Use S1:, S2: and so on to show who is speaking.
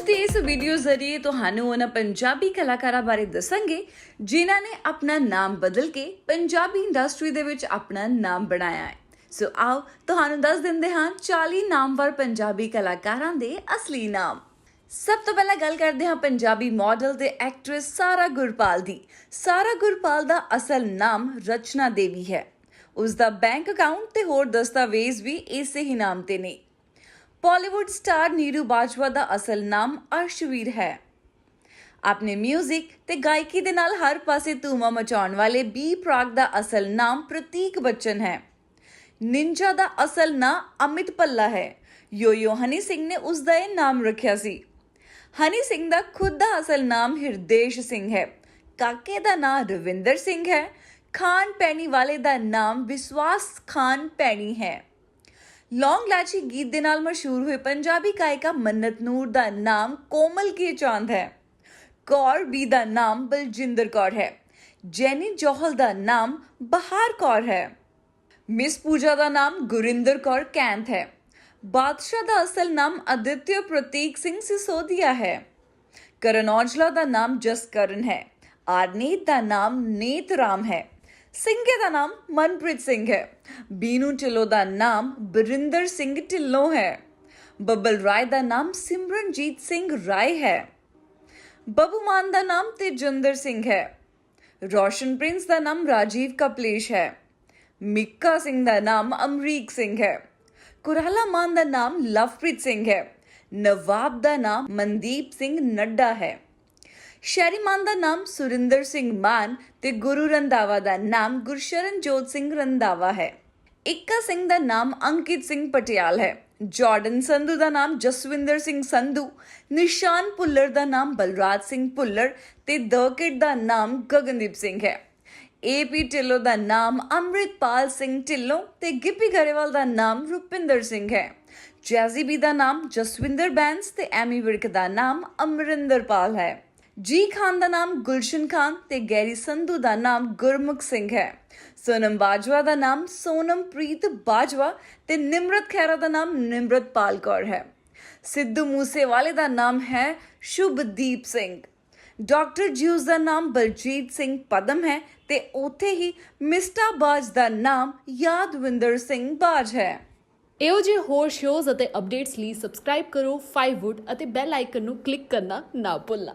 S1: Video ਜ਼ਰੀਏ ਤੁਹਾਨੂੰ ਉਹਨਾਂ ਪੰਜਾਬੀ ਕਲਾਕਾਰਾਂ ਬਾਰੇ ਦੱਸਾਂਗੇ, ਜਿਨ੍ਹਾਂ ਨੇ ਆਪਣਾ ਨਾਮ ਬਦਲ ਕੇ ਪੰਜਾਬੀ ਇੰਡਸਟਰੀ ਦੇ ਵਿੱਚ ਆਪਣਾ ਨਾਮ ਬਣਾਇਆ ਹੈ। ਸੋ ਆਓ ਤੁਹਾਨੂੰ ਦੱਸ ਦਿੰਦੇ ਹਾਂ 40 ਨਾਮਵਰ ਪੰਜਾਬੀ ਕਲਾਕਾਰਾਂ ਦੇ ਅਸਲੀ ਨਾਮ। ਸਭ ਤੋਂ ਪਹਿਲਾਂ ਗੱਲ ਕਰਦੇ ਹਾਂ ਪੰਜਾਬੀ ਮਾਡਲ ਤੇ ਐਕਟਰੈਸ ਸਾਰਾ ਗੁਰਪਾਲ ਦੀ। ਸਾਰਾ ਗੁਰਪਾਲ ਦਾ ਅਸਲ ਨਾਮ ਰਚਨਾ ਦੇਵੀ ਹੈ। ਉਸ ਦਾ ਬੈਂਕ ਅਕਾਊਂਟ ਤੇ ਹੋਰ ਦਸਤਾਵੇਜ਼ ਵੀ ਇਸੇ ਹੀ ਨਾਮ ਤੇ ਨੇ। ਬਾਲੀਵੁੱਡ ਸਟਾਰ ਨੀਰੂ ਬਾਜਵਾ ਦਾ ਅਸਲ ਨਾਮ ਅਰਸ਼ਵੀਰ ਹੈ। ਆਪਣੇ 뮤직 ਤੇ ਗਾਇਕੀ ਦੇ ਨਾਲ ਹਰ ਪਾਸੇ ਧੂਮਾ ਮਚਾਉਣ ਵਾਲੇ ਬੀ ਪ੍ਰਾਗ ਦਾ ਅਸਲ ਨਾਮ ਪ੍ਰਤੀਕ ਬੱਚਨ ਹੈ। ਨਿੰਜਾ ਦਾ ਅਸਲ ਨਾਮ ਅਮਿਤ ਪੱਲਾ ਹੈ। ਯੋਯੋ ਹਨੀ ਸਿੰਘ ਨੇ ਉਸ ਦਾ ਇਹ ਨਾਮ ਰੱਖਿਆ ਸੀ। ਹਨੀ ਸਿੰਘ ਦਾ ਖੁਦ ਦਾ ਅਸਲ ਨਾਮ ਹਿਰਦੇਸ਼ ਸਿੰਘ ਹੈ। ਕਾਕੇ ਦਾ ਨਾਮ ਰਵਿੰਦਰ ਸਿੰਘ ਹੈ। ਖਾਨ ਪੈਣੀ ਵਾਲੇ ਦਾ ਨਾਮ ਵਿਸ਼ਵਾਸ ਖਾਨ ਪੈਣੀ ਹੈ। ਲੌਂਗ ਲਾਚੀ ਗੀਤ ਦੇ ਨਾਲ ਮਸ਼ਹੂਰ ਹੋਏ ਪੰਜਾਬੀ ਗਾਇਕਾ ਮੰਨਤ ਨੂਰ ਦਾ ਨਾਮ ਕੋਮਲ ਕੇ ਚਾਂਦ ਹੈ ਕੌਰ ਬੀ ਦਾ ਨਾਮ ਬਲਜਿੰਦਰ ਕੌਰ ਹੈ ਜੈਨੀ ਜੋਹਲ ਦਾ ਨਾਮ ਬਹਾਰ ਕੌਰ ਹੈ ਮਿਸ ਪੂਜਾ ਦਾ ਨਾਮ ਗੁਰਿੰਦਰ ਕੌਰ ਕੈਂਥ ਹੈ ਬਾਦਸ਼ਾਹ ਦਾ ਅਸਲ ਨਾਮ ਅਦਿੱਤਿਆ ਪ੍ਰਤੀਕ ਸਿੰਘ ਸਿਸੋਦੀਆ ਹੈ ਕਰਨ ਔਜਲਾ ਦਾ ਨਾਮ ਜਸਕਰਨ ਹੈ ਆਰਨੀਤ ਦਾ ਨਾਮ ਨੀਤ ਰਾਮ ਹੈ ਸਿੰਘੇ ਦਾ ਨਾਮ ਮਨਪ੍ਰੀਤ ਸਿੰਘ ਹੈ ਬੀਨੂ ਢਿੱਲੋਂ ਦਾ ਨਾਮ ਬਰਿੰਦਰ ਸਿੰਘ ਢਿੱਲੋਂ ਹੈ ਬੱਬਲ ਰਾਏ ਦਾ ਨਾਮ ਸਿਮਰਨਜੀਤ ਸਿੰਘ ਰਾਏ ਹੈ ਬੱਬੂ ਮਾਨ ਦਾ ਨਾਮ ਤੇਜਿੰਦਰ ਸਿੰਘ ਹੈ ਰੋਸ਼ਨ ਪ੍ਰਿੰਸ ਦਾ ਨਾਮ ਰਾਜੀਵ ਕਪਲੇਸ਼ ਹੈ ਮਿੱਕਾ ਸਿੰਘ ਦਾ ਨਾਮ ਅਮਰੀਕ ਸਿੰਘ ਹੈ ਕੁਰਾਲਾ ਮਾਨ ਦਾ ਨਾਮ ਲਵਪ੍ਰੀਤ ਸਿੰਘ ਹੈ ਨਵਾਬ ਦਾ ਨਾਮ ਮਨਦੀਪ ਸਿੰਘ ਨੱਡਾ ਹੈ ਸ਼ਹਿਰੀ ਮਾਨ ਦਾ ਨਾਮ ਸੁਰਿੰਦਰ ਸਿੰਘ ਮਾਨ ਤੇ ਗੁਰੂ ਰੰਦਾਵਾ ਦਾ ਨਾਮ ਗੁਰਸ਼ਰਨਜੋਤ ਸਿੰਘ ਰੰਦਾਵਾ ਹੈ ਇੱਕਾ ਸਿੰਘ ਦਾ ਨਾਮ ਅੰਕਿਤ ਸਿੰਘ ਪਟਿਆਲ ਹੈ ਜਾਰਡਨ ਸੰਧੂ ਦਾ ਨਾਮ ਜਸਵਿੰਦਰ ਸਿੰਘ ਸੰਧੂ ਨਿਸ਼ਾਨ ਭੁੱਲਰ ਦਾ ਨਾਮ ਬਲਰਾਜ ਸਿੰਘ ਭੁੱਲਰ ਤੇ ਦਰਕਿਟ ਦਾ ਨਾਮ ਗਗਨਦੀਪ ਸਿੰਘ ਹੈ ਏਪੀ ਢਿੱਲੋਂ ਦਾ ਨਾਮ ਅੰਮ੍ਰਿਤਪਾਲ ਸਿੰਘ ਢਿੱਲੋਂ ਤੇ ਗਿੱਪੀ ਗਰੇਵਾਲ ਦਾ ਨਾਮ ਰੁਪਿੰਦਰ ਸਿੰਘ ਹੈ ਜੈਜ਼ੀ ਬੀ ਦਾ ਨਾਮ ਜਸਵਿੰਦਰ ਬੈਂਸ ਤੇ ਐਮੀ ਵਿਰਕ ਦਾ ਨਾਮ ਅਮਰਿੰਦਰਪਾਲ ਹੈ ਜੀ ਖਾਨ ਦਾ ਨਾਮ ਗੁਲਸ਼ਨ ਖਾਨ ਤੇ ਗੈਰੀ ਸੰਧੂ ਦਾ ਨਾਮ ਗੁਰਮੁਖ ਸਿੰਘ ਹੈ। ਸੋਨਮ ਬਾਜਵਾ ਦਾ ਨਾਮ ਸੋਨਮਪ੍ਰੀਤ ਬਾਜਵਾ ਤੇ ਨਿਮਰਤ ਖੈਰਾ ਦਾ ਨਾਮ ਨਿਮਰਤ ਪਾਲ ਕੌਰ ਹੈ। ਸਿੱਧੂ ਮੂਸੇਵਾਲੇ ਦਾ ਨਾਮ ਹੈ ਸ਼ੁਭਦੀਪ ਸਿੰਘ। ਡਾਕਟਰ ਜਿਊਸ ਦਾ ਨਾਮ ਬਲਜੀਤ ਸਿੰਘ ਪਦਮ ਹੈ ਤੇ ਉੱਥੇ ਹੀ ਮਿਸਟਰ ਬਾਜ ਦਾ ਨਾਮ ਯਾਦਵਿੰਦਰ ਸਿੰਘ ਬਾਜ ਹੈ।
S2: ਇਹੋ ਜਿਹੇ ਹੋਰ ਸ਼ੋਜ਼ ਅਤੇ ਅਪਡੇਟਸ ਲਈ ਸਬਸਕ੍ਰਾਈਬ ਕਰੋ 5wood ਅਤੇ ਬੈਲ ਆਈਕਨ ਨੂੰ ਕਲਿੱਕ ਕਰਨਾ ਨਾ ਭੁੱਲਣਾ।